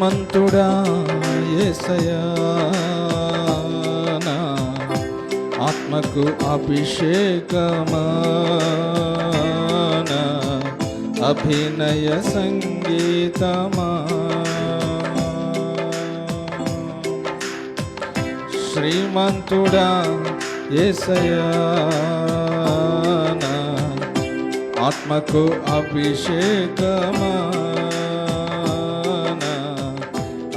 శ్రీమంతుడా ఏసయా నా ఆత్మకు అభిషేకమాన అభినయ సంగీతమా శ్రీమంతుడా ఏసయా నా ఆత్మకు అభిషేకమాన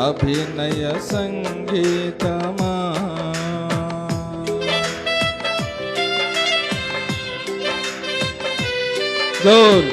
అభినయ సంగీతమా? గోల్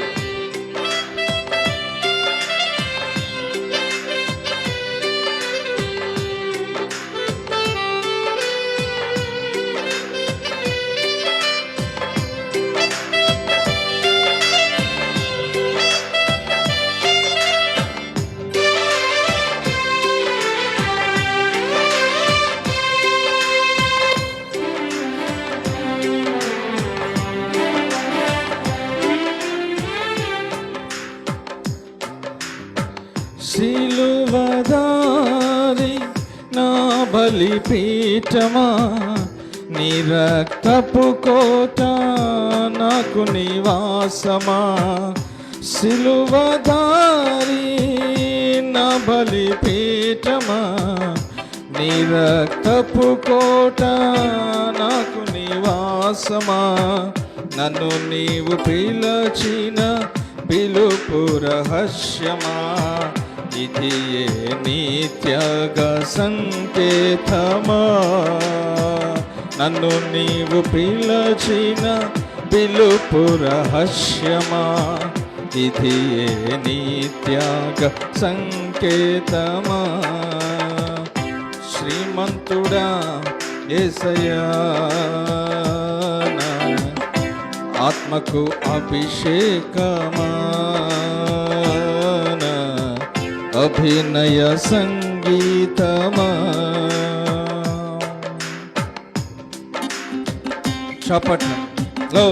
బలిపీఠమా? నీ రక్తపు కోట నాకు నివాసమా? సిలువదారి నా బలిపీఠమా? నీ రక్తపు కోట నాకు నివాసమా? నన్ను నీవు పిలచిన పిలుపు రహస్యమా? ఇది ఏ నిత్యగ సంకేతమా నన్ను నీవు పిలచిన పిలుపు రహస్యమా ఇది ఏ నిత్యాగ సంకేతమా శ్రీమంతుడా ఏసయా ఆత్మకు అభిషేకమా అభినయ సంగీతమా చప్పట్లు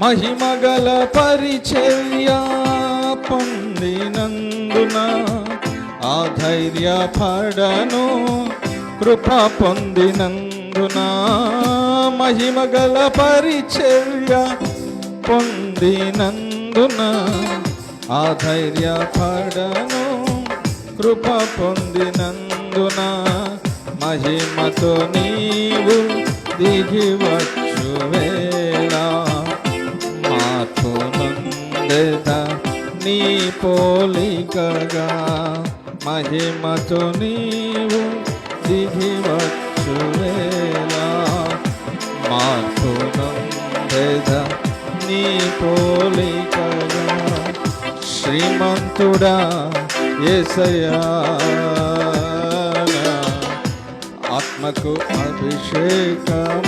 మహిమగల పరిచర్య పొందినందున ఆ ధైర్య పడను కృప పొందినందున మహిమగల పరిచర్య పొందినందున ఆ ధైర్య పడను కృప పొందినందున మహిమతో నీవు దిగివచ్చు వేళ. మార్పు నందెద నీ పోలికగా మహిమతో నీవు దిగివచ్చు వేళ మార్పు నందెద నీ పోలికగా శ్రీమంతుడా ఏసయా ఆత్మకు అభిషేకమాన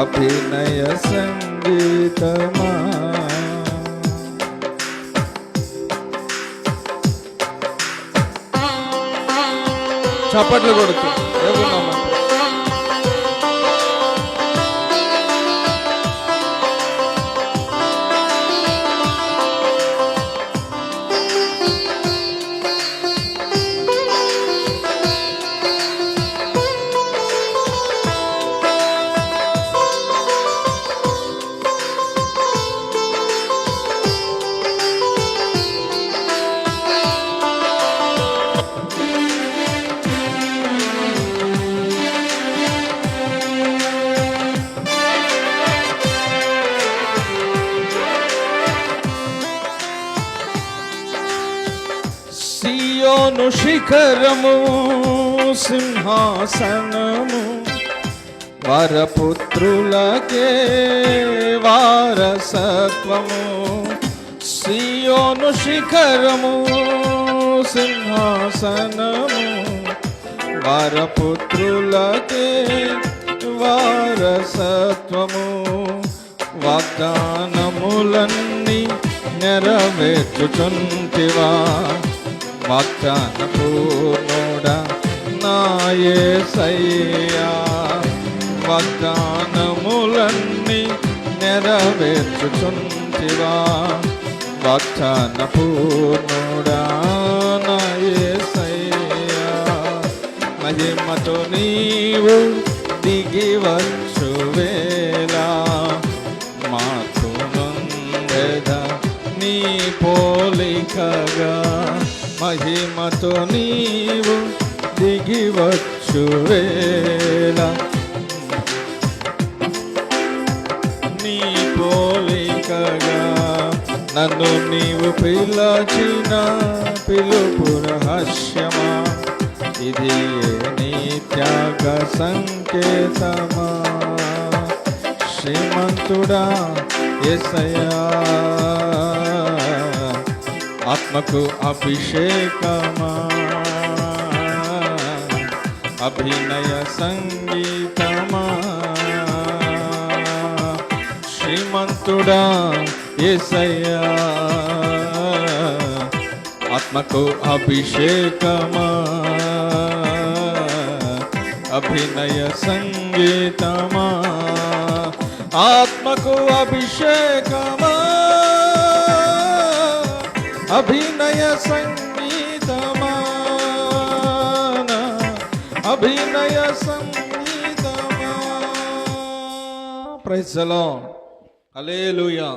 అభినయ సంగీతమా? చప్పట్లు కొడుతూ. సియోను శిఖరము సింహాసనము. వరపుత్రులకే వారసత్వము. సియోను శిఖరము సింహాసనము. వరపుత్రులకే వారసత్వము. వాగ్దానములన్నీ నెరవేర్చుచుంటివా? వాగ్దాన నాయే సయ్యా. వాగ్దానములన్నీ నెరవేర్చుచుంటివా. వాగ్దాన నాయే సయ్యా. మహిమతో నీవు దిగి వచ్చు వేళ. మాకు నీ పోలికగా. మహిమతో నీవు దిగివచ్చు వేళ. నీ పోలికగా నన్ను నీవు పిలచిన పిలుపు రహస్యమా? ఇది నీ త్యాగ సంకేతమా? శ్రీమంతుడా ఎసయా ఆత్మకు అభిషేకమా అభినయ సంగీతమా శ్రీమంతుడా ఎసయ్యా ఆత్మకు అభిషేకమా అభినయ సంగీతమా ఆత్మకు అభిషేకమా అభినయ సంగీతమా అభినయ సంగీతమా ప్రైసలో అలేలుయా